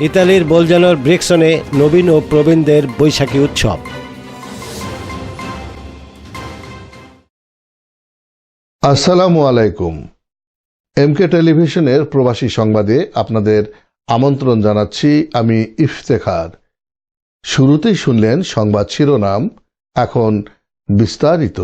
ইতালির বোলজানোর ব্রিক্সনে নবীন ও প্রবীণদের বৈশাখী উৎসব। আসসালামু আলাইকুম। এমকে টেলিভিশনের প্রবাসী সংবাদে আপনাদের আমন্ত্রণ জানাচ্ছি আমি ইফতেখার। শুরুতেই শুনলেন সংবাদ শিরোনাম, এখন বিস্তারিত।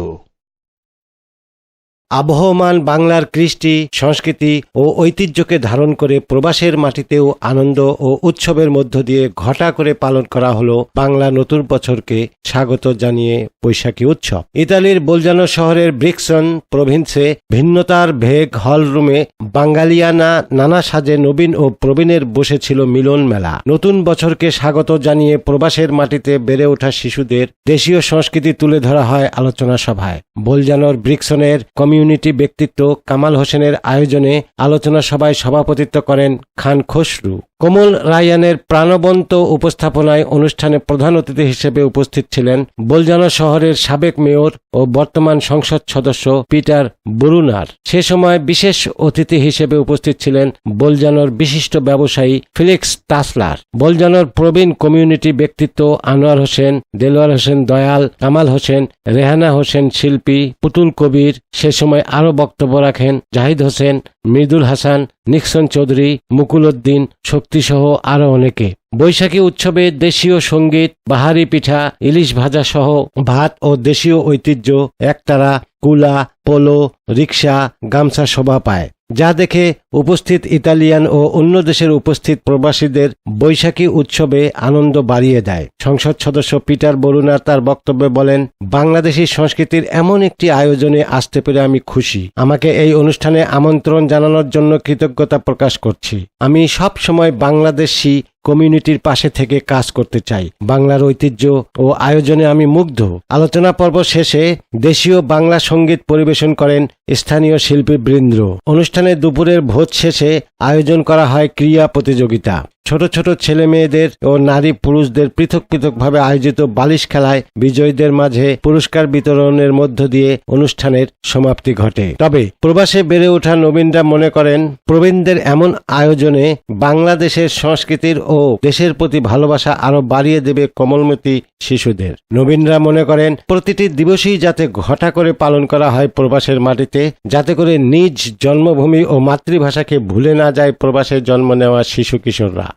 আবহমান বাংলার কৃষ্টি, সংস্কৃতি ও ঐতিহ্যকে ধারণ করে প্রবাসের মাটিতেও আনন্দ ও উৎসবের মধ্য দিয়ে ঘটা করে পালন করা হলো বাংলা নতুন বছরকে স্বাগত জানিয়ে বৈশাখী উৎসব। ইতালির বোলজানো শহরের ব্রিকসন প্রভিন্সে ভিন্নতার ভেগ হল রুমে বাঙ্গালিয়ানা নানা সাজে নবীন ও প্রবীণের বসেছিল মিলন মেলা। নতুন বছরকে স্বাগত জানিয়ে প্রবাসের মাটিতে বেড়ে ওঠা শিশুদের দেশীয় সংস্কৃতি তুলে ধরা হয় আলোচনা সভায়। বোলজানোর ব্রিকসনের কমিউনিটি ব্যক্তিত্ব কামাল হোসেনের আয়োজনে আলোচনা সভায় সভাপতিত্ব করেন খান খসরু। কোমল রায়ানের প্রাণবন্ত উপস্থাপনায় অনুষ্ঠানে প্রধান অতিথি হিসেবে উপস্থিত ছিলেন বোলজানো শহরের সাবেক মেয়র ও বর্তমান সংসদ সদস্য পিটার বুরুনার। সে সময় বিশেষ অতিথি হিসেবে উপস্থিত ছিলেন বোলজানোর বিশিষ্ট ব্যবসায়ী ফিলিক্স তাসলার। বোলজানোর প্রবীণ কমিউনিটি ব্যক্তিত্ব আনোয়ার হোসেন, দেলোয়ার হোসেন দয়াল, কামাল হোসেন, রেহানা হোসেন শিল্পী, পুতুল কবির। সে সময় আরও বক্তব্য রাখেন জাহিদ হোসেন মৃদুল হাসান, নিক্সন চৌধুরী, মুকুল উদ্দিন, শক্তিসহ আরও অনেকে। বৈশাখী উৎসবে দেশীয় সংগীত, বাহারি পিঠা, ইলিশ ভাজা সহ ভাত ও দেশীয় ঐতিহ্য, একতারা, কুলা, পোলো, রিক্সা, গামছা শোভা পায়। যা দেখে উপস্থিত ইতালিয়ান ও অন্য দেশের উপস্থিত প্রবাসীদের বৈশাখী উৎসবে আনন্দ বাড়িয়ে দেয়। সংসদ সদস্য পিটার বরুণা তার বক্তব্যে বলেন, বাংলাদেশি সংস্কৃতির এমন একটি আয়োজনে আসতে পেরে আমি খুশি। আমাকে এই অনুষ্ঠানে আমন্ত্রণ জানানোর জন্য কৃতজ্ঞতা প্রকাশ করছি। আমি সব সময় বাংলাদেশি কমিউনিটির পাশে থেকে কাজ করতে চাই। বাংলার ঐতিহ্য ও আয়োজনে আমি মুগ্ধ। আলোচনা পর্ব শেষে দেশীয় বাংলা সংগীত পরিবেশন করেন স্থানীয় শিল্পী বৃন্দ্র অনুষ্ঠানে দুপুরের ভোজ শেষে আয়োজন করা হয় ক্রীড়া প্রতিযোগিতা। ছোট ছোট ছেলে মেয়েদের ও নারী পুরুষদের পৃথক পৃথকভাবে আয়োজিত বালিশ খেলায় বিজয়ীদের মাঝে পুরস্কার বিতরণের মধ্য দিয়ে অনুষ্ঠানের সমাপ্তি ঘটে। তবে প্রবাসে বেড়ে ওঠা নবীনরা মনে করেন, প্রবীণদের এমন আয়োজনে বাংলাদেশের সংস্কৃতির ও দেশের প্রতি ভালোবাসা আরও বাড়িয়ে দেবে কমলমতি শিশুদের। নবীনরা মনে করেন, প্রতিটি দিবসই যাতে ঘটা করে পালন করা হয় প্রবাসের মাটিতে, যাতে করে নিজ জন্মভূমি ও মাতৃভাষাকে ভুলে না যায় প্রবাসে জন্ম নেওয়া শিশু কিশোররা।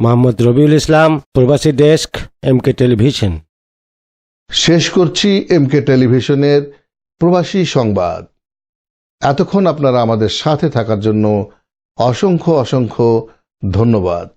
মোহাম্মদ রবিউল ইসলাম, প্রবাসী ডেস্ক, এমকে টেলিভিশন। শেষ করছি এমকে টেলিভিশনের প্রবাসী সংবাদ। এতক্ষণ আপনারা আমাদের সাথে থাকার জন্য অসংখ্য অসংখ্য ধন্যবাদ।